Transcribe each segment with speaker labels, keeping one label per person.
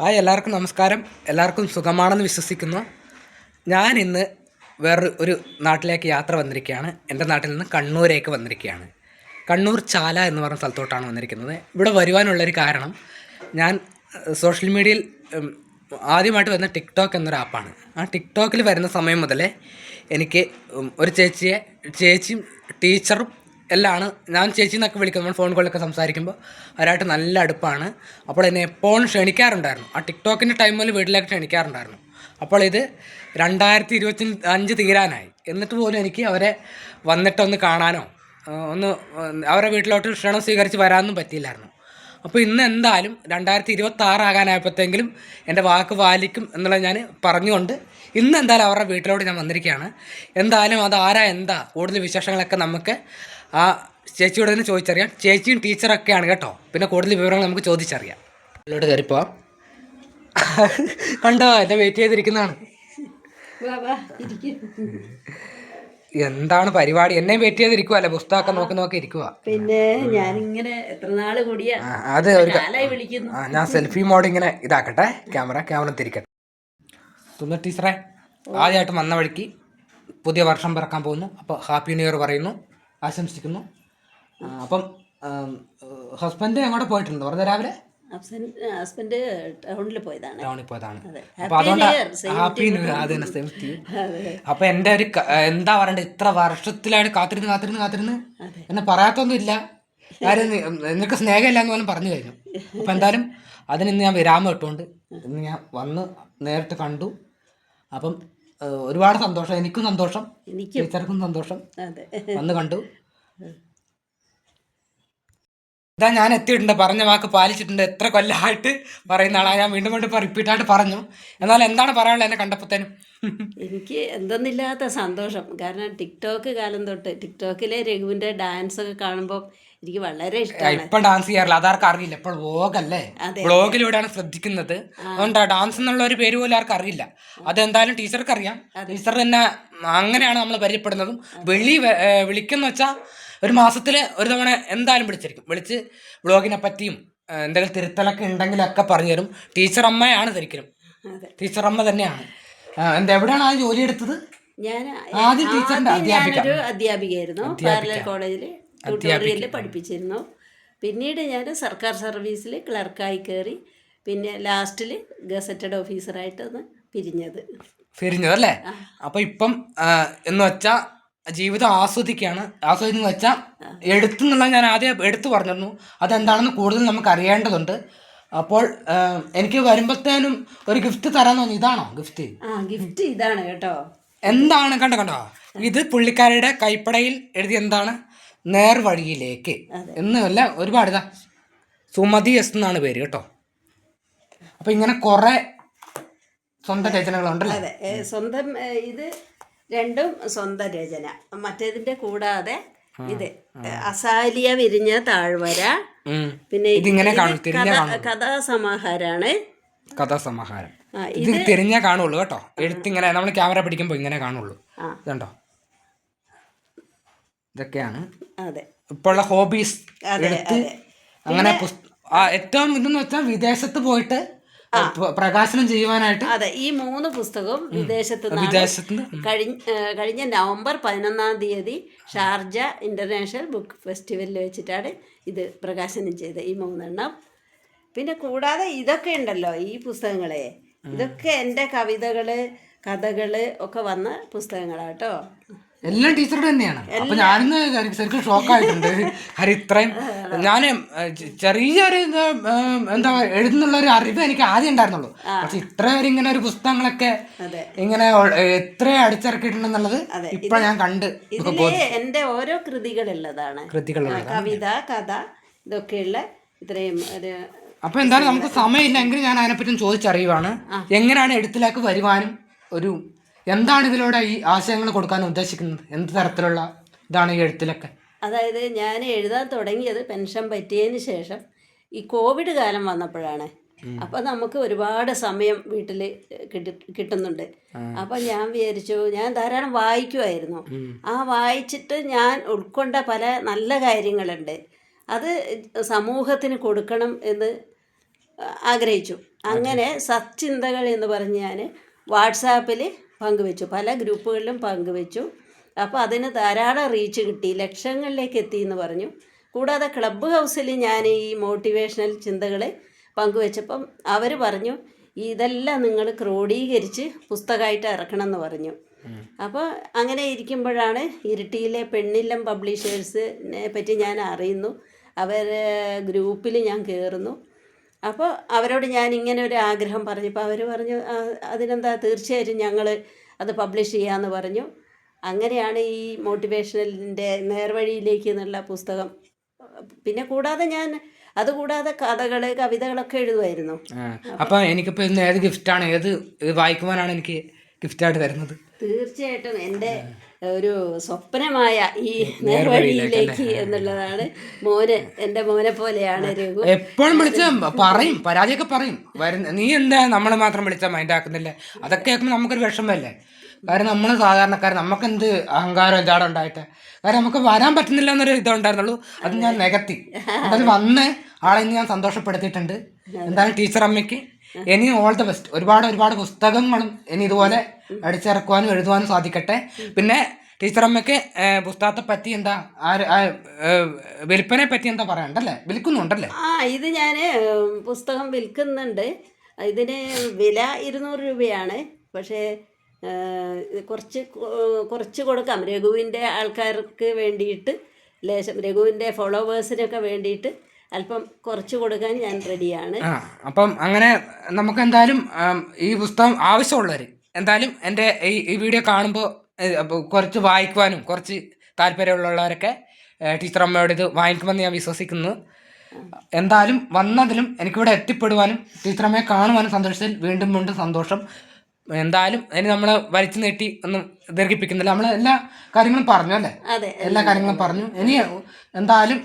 Speaker 1: Hi എല്ലാവർക്കും നമസ്കാരം. എല്ലാവർക്കും സുഖമാണെന്ന് വിശ്വസിക്കുന്നു. ഞാൻ ഇന്ന് വേറൊരു ഒരു നാട്ടിലേക്ക് യാത്ര വന്നിരിക്കുകയാണ്. എന്റെ നാട്ടിൽ നിന്ന് കണ്ണൂരേക്ക് വന്നിരിക്കുകയാണ്. കണ്ണൂർ ചാല എന്ന് പറഞ്ഞ സ്ഥലത്തോട്ടാണ് വന്നിരിക്കുന്നത്. ഇവിടെ വരുവാനുള്ളൊരു കാരണം ഞാൻ സോഷ്യൽ മീഡിയയിൽ ആദ്യമായിട്ട് വരുന്ന ടിക്ടോക്ക് എന്നൊരു ആപ്പാണ്. ആ ടിക്ടോക്കിൽ വരുന്ന സമയം മുതലേ എനിക്ക് ഒരു ചേച്ചിയെ ചേച്ചിയും ടീച്ചറും എല്ലാമാണ് ഞാൻ ചേച്ചി എന്നൊക്കെ നമ്മൾ ഫോൺ കോളിലൊക്കെ സംസാരിക്കുമ്പോൾ അവരായിട്ട് നല്ല അടുപ്പാണ്. അപ്പോൾ എന്നെ എപ്പോഴും ക്ഷണിക്കാറുണ്ടായിരുന്നു. ആ ടിക്ടോക്കിന്റെ ടൈമിൽ വീട്ടിലേക്ക് ക്ഷണിക്കാറുണ്ടായിരുന്നു. അപ്പോൾ ഇത് രണ്ടായിരത്തി ഇരുപത്തി അഞ്ച് തീരാനായി. എന്നിട്ട് പോലും എനിക്ക് അവരെ വന്നിട്ടൊന്ന് കാണാനോ ഒന്ന് അവരെ വീട്ടിലോട്ട് ക്ഷണം സ്വീകരിച്ച് വരാനൊന്നും പറ്റിയില്ലായിരുന്നു. അപ്പോൾ ഇന്ന് എന്തായാലും രണ്ടായിരത്തി ഇരുപത്തി ആറാകാനായപ്പോഴത്തെങ്കിലും എന്റെ വാക്ക് പാലിക്കും എന്നുള്ളത് ഞാൻ പറഞ്ഞുകൊണ്ട് ഇന്ന് എന്തായാലും അവരുടെ വീട്ടിലോട്ട് ഞാൻ വന്നിരിക്കുകയാണ്. എന്തായാലും അത് ആരാ എന്താ കൂടുതൽ വിശേഷങ്ങളൊക്കെ നമുക്ക് ആ ചേച്ചിയോട് തന്നെ ചോദിച്ചറിയാം. ചേച്ചിയും ടീച്ചറൊക്കെയാണ് കേട്ടോ. പിന്നെ കൂടുതൽ വിവരങ്ങൾ നമുക്ക് ചോദിച്ചറിയാം. ഇതിലോട്ട് കയറിപ്പോവാം. കണ്ടോ? എന്നെ വെയിറ്റ് ചെയ്തിരിക്കുന്നതാണ്. എന്താണ് പരിപാടി? എന്നെ വെയിറ്റ് ചെയ്തിരിക്കുവല്ലേ പുസ്തകമൊക്കെ നോക്കി നോക്കി ഇരിക്കുക
Speaker 2: പിന്നെ ഞാനിങ്ങനെ എത്ര നാൾ കൂടിയാ?
Speaker 1: അത് ഒരു ഞാൻ സെൽഫി മോഡ് ഇങ്ങനെ ഇതാക്കട്ടെ. ക്യാമറ ക്യാമറ തിരിക്കട്ടെ. സുന്ദർ ടീച്ചറെ ആദ്യമായിട്ട് വന്ന വഴിക്ക് പുതിയ വർഷം പിറക്കാൻ പോകുന്നു. അപ്പോൾ ഹാപ്പി ന്യൂ ഇയർ പറയുന്നു. ആശംസിക്കുന്നു. അപ്പം ഹസ്ബൻഡ് എങ്ങോട്ട് പോയിട്ടുണ്ട്? വെറുതെ രാവിലെ?
Speaker 2: ഹസ്ബൻഡ് ടൗണിൽ പോയതാണ്.
Speaker 1: ടൗണിൽ പോയതാണ്. അപ്പൊ അതുകൊണ്ട് ഹാപ്പി ന്യൂ ഇയർ അത് തന്നെ സെയിം ടു
Speaker 2: അതെ.
Speaker 1: അപ്പൊ എന്റെ ഒരു എന്താ പറയണ്ടത് ഇത്ര വർഷത്തിലായിട്ട് കാത്തിരുന്ന് കാത്തിരുന്ന് കാത്തിരുന്ന് എന്നെ പറയാത്തൊന്നുമില്ല. കാര്യം നിനക്ക് സ്നേഹമില്ല എന്ന് പോലും പറഞ്ഞു കഴിഞ്ഞു. അപ്പൊ എന്തായാലും അതിന് ഇന്ന് ഞാൻ വിരാമം ഇട്ടുകൊണ്ട് ഇന്ന് ഞാൻ വന്ന് നേരിട്ട് കണ്ടു. അപ്പം ഒരുപാട് സന്തോഷം. എനിക്കും സന്തോഷം.
Speaker 2: എനിക്കും.
Speaker 1: ടീച്ചർക്കും സന്തോഷം. വന്ന് കണ്ടു. ഇതാ ഞാൻ എത്തിയിട്ടുണ്ട്. പറഞ്ഞ വാക്ക് പാലിച്ചിട്ടുണ്ട്. എത്ര കൊല്ലമായിട്ട് പറയുന്ന ആളാ. ഞാൻ വീണ്ടും വീണ്ടും റിപ്പീറ്റ് ആയിട്ട് പറഞ്ഞു. എന്നാൽ എന്താണ് പറയാനുള്ളത് എന്നെ കണ്ടപ്പോഴത്തേനും
Speaker 2: എനിക്ക് എന്തെന്നില്ലാത്ത സന്തോഷം. കാരണം ടിക്ടോക്ക് കാലം തൊട്ട് ടിക്ടോക്കിലെ രഘുവിന്റെ ഡാൻസ് ഒക്കെ കാണുമ്പോൾ എനിക്ക് വളരെ ഇഷ്ടമാണ്
Speaker 1: ഇപ്പൊ ഡാൻസ് ചെയ്യാറില്ല. അതാർക്കും അറിയില്ല. ഇപ്പോൾ വ്ലോഗല്ലേ. വ്ലോഗിലൂടെയാണ് ശ്രദ്ധിക്കുന്നത്. അതുകൊണ്ട് ഡാൻസ് എന്നുള്ള ഒരു പേര് പോലും ആർക്കും അറിയില്ല. അതെന്തായാലും ടീച്ചർക്ക് അറിയാം. ടീച്ചർ തന്നെ അങ്ങനെയാണ് നമ്മൾ പരിചയപ്പെടുന്നതും. വെളി വിളിക്കുന്ന വെച്ചാൽ ഒരു മാസത്തിൽ ഒരു തവണ എന്തായാലും വിളിച്ചിരിക്കും. വിളിച്ച് വ്ളോഗിനെ പറ്റിയും എന്തെങ്കിലും തിരുത്തലൊക്കെ ഉണ്ടെങ്കിലൊക്കെ പറഞ്ഞു തരും. ടീച്ചർ അമ്മയാണ് ശരിക്കും. ടീച്ചർ അമ്മ തന്നെയാണ്. എന്താ എവിടെയാണ് ആ ജോലി എടുത്തത്?
Speaker 2: ഞാൻ
Speaker 1: ആദ്യം ടീച്ചറിന്റെ അധ്യാപിക.
Speaker 2: അധ്യാപികയായിരുന്നു. പാരലൽ കോളേജിൽ ട്യൂട്ടോറിയലിൽ പഠിപ്പിച്ചിരുന്നു. പിന്നീട് ഞാൻ സർക്കാർ സർവീസിൽ ക്ലർക്കായി കയറി പിന്നെ ലാസ്റ്റിൽ ഗസറ്റഡ് ഓഫീസറായിട്ടൊന്ന് പിരിഞ്ഞത്. പിരിഞ്ഞത്
Speaker 1: അല്ലേ അപ്പോൾ ഇപ്പം എന്ന് വെച്ചാൽ ജീവിതം ആസ്വദിക്കുകയാണ് ആസ്വദിക്കുന്ന വെച്ചാൽ എടുത്തെന്നുള്ള ഞാൻ ആദ്യം എടുത്തു പറഞ്ഞിരുന്നു. അതെന്താണെന്ന് കൂടുതൽ നമുക്ക് അറിയേണ്ടതുണ്ട്. അപ്പോൾ എനിക്ക് വരുമ്പോഴത്തേനും ഒരു ഗിഫ്റ്റ് തരാൻ തോന്നി ഇതാണോ ഗിഫ്റ്റ്
Speaker 2: ആ ഗിഫ്റ്റ് ഇതാണ് കേട്ടോ.
Speaker 1: എന്താണ്? കണ്ടോ കണ്ടോ? ഇത് പുള്ളിക്കാരുടെ കൈപ്പടയിൽ എഴുതി എന്താണ്? നേർവഴിയിലേക്ക്. എന്നല്ല ഒരുപാട് ഇതാ സുമതി എസ് എന്നാണ് പേര് കേട്ടോ. അപ്പൊ ഇങ്ങനെ കുറെ സ്വന്തം രചനകളുണ്ടല്ലോ?
Speaker 2: സ്വന്തം ഇത് രണ്ടും സ്വന്തം രചന. മറ്റേതിന്റെ കൂടാതെ ഇത് അസാലിയ വിരിഞ്ഞ താഴ്വര. പിന്നെ
Speaker 1: ഇതിങ്ങനെ
Speaker 2: കഥാസമാഹാരാണ്.
Speaker 1: കഥാസമാഹാരം. ഇത് തിരിഞ്ഞേ കാണുള്ളൂ കേട്ടോ. എഴുത്തിങ്ങനെ നമ്മൾ ക്യാമറ പിടിക്കുമ്പോൾ ഇങ്ങനെ കാണുള്ളൂ. ഇതുണ്ടോ? ഇതൊക്കെയാണ്.
Speaker 2: അതെ.
Speaker 1: ഇപ്പോള്ള ഹോബീസ്
Speaker 2: അതെ
Speaker 1: എടുത്ത് അങ്ങനെ ഏറ്റവും ഇതെന്ന് വെച്ചാൽ വിദേശത്ത് പോയിട്ട് പ്രകാശനം ചെയ്യുവാനായിട്ട്
Speaker 2: അതെ ഈ മൂന്ന് പുസ്തകവും വിദേശത്ത് കഴിഞ്ഞ കഴിഞ്ഞ നവംബർ പതിനൊന്നാം തീയതി ഷാർജ ഇന്റർനാഷണൽ ബുക്ക് ഫെസ്റ്റിവലിൽ വെച്ചിട്ടാണ് ഇത് പ്രകാശനം ചെയ്തത് ഈ മൂന്നെണ്ണം. പിന്നെ കൂടാതെ ഇതൊക്കെ ഉണ്ടല്ലോ ഈ പുസ്തകങ്ങളെ. ഇതൊക്കെ എന്റെ കവിതകൾ കഥകൾ ഒക്കെ വന്ന പുസ്തകങ്ങളാണ് കേട്ടോ
Speaker 1: എല്ലാം ടീച്ചറുടെ തന്നെയാണ്. അപ്പൊ ഞാനിന്ന് ശരി- ശരിക്കും ഷോക്കായിട്ടുണ്ട്. ഹരി ഇത്രയും ഞാൻ ചെറിയൊരു എന്താ എഴുതുന്നുള്ള ഒരു അറിവ് എനിക്ക് ആദ്യം ഉണ്ടായിരുന്നുള്ളൂ. പക്ഷെ ഇത്രയും ഇങ്ങനെ ഒരു പുസ്തകങ്ങളൊക്കെ. ഇങ്ങനെ എത്ര അടിച്ചിറക്കിയിട്ടുണ്ടെന്നുള്ളത് ഇപ്പൊ ഞാൻ കണ്ട്
Speaker 2: എന്റെ ഓരോ കൃതികളുള്ളതാണ്.
Speaker 1: കൃതികളുള്ള
Speaker 2: കവിത കഥ ഇതൊക്കെയുള്ള ഇത്രയും ഒരു
Speaker 1: അപ്പൊ എന്തായാലും നമുക്ക് സമയമില്ല. എങ്കിലും ഞാൻ അതിനെപ്പറ്റി ചോദിച്ചറിയുവാണ്. എങ്ങനെയാണ് എഴുത്തിലേക്ക് വരുവാനും ഒരു എന്താണ് ഇതിലൂടെ ഈ ആശയങ്ങൾ കൊടുക്കാൻ ഉദ്ദേശിക്കുന്നത്? എന്ത് തരത്തിലുള്ള ഇതാണ് ഈ എഴുത്തിലൊക്കെ?
Speaker 2: അതായത് ഞാൻ എഴുതാൻ തുടങ്ങിയത് പെൻഷൻ പറ്റിയതിന് ശേഷം ഈ കോവിഡ് കാലം വന്നപ്പോഴാണ്. അപ്പം നമുക്ക് ഒരുപാട് സമയം വീട്ടിൽ കിട്ടി കിട്ടുന്നുണ്ട്. അപ്പം ഞാൻ വിചാരിച്ചു ഞാൻ ധാരാളം വായിക്കുമായിരുന്നു ആ വായിച്ചിട്ട് ഞാൻ ഉൾക്കൊണ്ട പല നല്ല കാര്യങ്ങളുണ്ട്. അത് സമൂഹത്തിന് കൊടുക്കണം എന്ന് ആഗ്രഹിച്ചു. അങ്ങനെ സച്ചിന്തകൾ എന്ന് പറഞ്ഞ് ഞാൻ വാട്സാപ്പിൽ പങ്കുവെച്ചു. പല ഗ്രൂപ്പുകളിലും പങ്കുവെച്ചു. അപ്പോൾ അതിന് ധാരാളം റീച്ച് കിട്ടി. ലക്ഷങ്ങളിലേക്ക് എത്തി എന്ന് പറഞ്ഞു. കൂടാതെ ക്ലബ്ബ് ഹൗസിൽ ഞാൻ ഈ മോട്ടിവേഷണൽ ചിന്തകൾ പങ്കുവെച്ചപ്പം അവർ പറഞ്ഞു ഇതെല്ലാം നിങ്ങൾ ക്രോഡീകരിച്ച് പുസ്തകമായിട്ട് ഇറക്കണം എന്ന് പറഞ്ഞു. അപ്പോൾ അങ്ങനെ ഇരിക്കുമ്പോഴാണ് ഇരിട്ടിയിലെ പെണ്ണില്ലം പബ്ലിഷേഴ്സിനെ പറ്റി ഞാൻ അറിയുന്നു. അവർ ഗ്രൂപ്പിൽ ഞാൻ കയറുന്നു അപ്പോൾ അവരോട് ഞാൻ ഇങ്ങനെ ഒരു ആഗ്രഹം പറഞ്ഞപ്പോൾ അവർ പറഞ്ഞു അതിനെന്താ തീർച്ചയായിട്ടും ഞങ്ങൾ അത് പബ്ലിഷ് ചെയ്യാമെന്ന് പറഞ്ഞു. അങ്ങനെയാണ് ഈ മോട്ടിവേഷണലിന്റെ നേർവഴിയിലേക്ക് എന്നുള്ള പുസ്തകം. പിന്നെ കൂടാതെ ഞാൻ അതുകൂടാതെ കഥകൾ കവിതകളൊക്കെ എഴുതുമായിരുന്നു.
Speaker 1: അപ്പോൾ എനിക്കിപ്പോൾ ഇന്ന് ഏത് ഗിഫ്റ്റാണ് ഏത് ഇത് വായിക്കുവാനാണ് എനിക്ക് ഗിഫ്റ്റായിട്ട് തരുന്നത്?
Speaker 2: തീർച്ചയായിട്ടും എന്റെ ഒരു സ്വപ്നമായ ഈ നേർവഴിയിലേക്ക് എന്നുള്ളതാണ് മോന് എന്റെ മോനെ പോലെയാണ് രഘു.
Speaker 1: എപ്പോഴും വിളിച്ച പറയും പരാതിയൊക്കെ പറയും. വരുന്ന നീ എന്താ നമ്മളെ മാത്രം വിളിച്ചാൽ മൈൻഡ് ആക്കുന്നില്ലേ അതൊക്കെ കേൾക്കുമ്പോൾ നമുക്കൊരു വിഷമല്ലേ കാരണം നമ്മൾ സാധാരണക്കാർ നമുക്കെന്ത് അഹങ്കാരം എന്താണ് ഉണ്ടായിട്ട്? കാരണം നമുക്ക് വരാൻ പറ്റുന്നില്ല എന്നൊരു ഇതുണ്ടായിരുന്നുള്ളൂ അത് ഞാൻ നികത്തി. അത് വന്ന് ആളെ ഇന്ന് ഞാൻ സന്തോഷപ്പെടുത്തിയിട്ടുണ്ട്. എന്തായാലും ടീച്ചർ അമ്മയ്ക്ക്? ഇനി ഓൾ ദ ബെസ്റ്റ് ഒരുപാട് ഒരുപാട് പുസ്തകങ്ങളും ഇനി ഇതുപോലെ അടിച്ചിറക്കുവാനും എഴുതുവാനും സാധിക്കട്ടെ. പിന്നെ ടീച്ചർ അമ്മയ്ക്ക് പുസ്തകത്തെ പറ്റി എന്താ ഏഹ്, പറ്റി എന്താ പറയണ്ടല്ലേ? വിൽക്കുന്നുണ്ടല്ലേ?
Speaker 2: ആ ഇത് ഞാൻ പുസ്തകം വിൽക്കുന്നുണ്ട്. ഇതിന് വില ഇരുന്നൂറ് രൂപയാണ്. പക്ഷേ കുറച്ച് കുറച്ച് കൊടുക്കാം. രഘുവിന്റെ ആൾക്കാർക്ക് വേണ്ടിയിട്ട് ലേശം രഘുവിന്റെ ഫോളോവേഴ്സിനൊക്കെ വേണ്ടിയിട്ട് അല്പം കുറച്ച് കൊടുക്കാൻ ഞാൻ റെഡിയാണ്.
Speaker 1: ആ അപ്പം അങ്ങനെ നമുക്ക് എന്തായാലും ഈ പുസ്തകം ആവശ്യമുള്ളവർ എന്തായാലും എന്റെ ഈ ഈ വീഡിയോ കാണുമ്പോൾ കുറച്ച് വായിക്കുവാനും കുറച്ച് താല്പര്യമുള്ളവരൊക്കെ ടീച്ചർ അമ്മയോട് ഇത് വാങ്ങിക്കുമെന്ന് ഞാൻ വിശ്വസിക്കുന്നു. എന്തായാലും വന്നതിലും എനിക്കിവിടെ എത്തിപ്പെടുവാനും ടീച്ചർ അമ്മയെ കാണുവാനും സന്തോഷത്തിൽ വീണ്ടും വീണ്ടും സന്തോഷം. എന്തായാലും അതിന് നമ്മൾ വലിച്ചു നീട്ടി ഒന്നും ദീർഘിപ്പിക്കുന്നില്ല. നമ്മൾ എല്ലാ കാര്യങ്ങളും പറഞ്ഞു അല്ലേ? എല്ലാ കാര്യങ്ങളും പറഞ്ഞു. ഇനി എന്തായാലും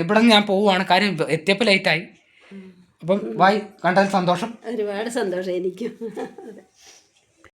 Speaker 1: ഇവിടെ നിന്ന് ഞാൻ പോവുകയാണ് കാര്യം എത്തിയപ്പോൾ ലേറ്റായി അപ്പം വായി കണ്ടതിൽ സന്തോഷം.
Speaker 2: ഒരുപാട് സന്തോഷം എനിക്കും.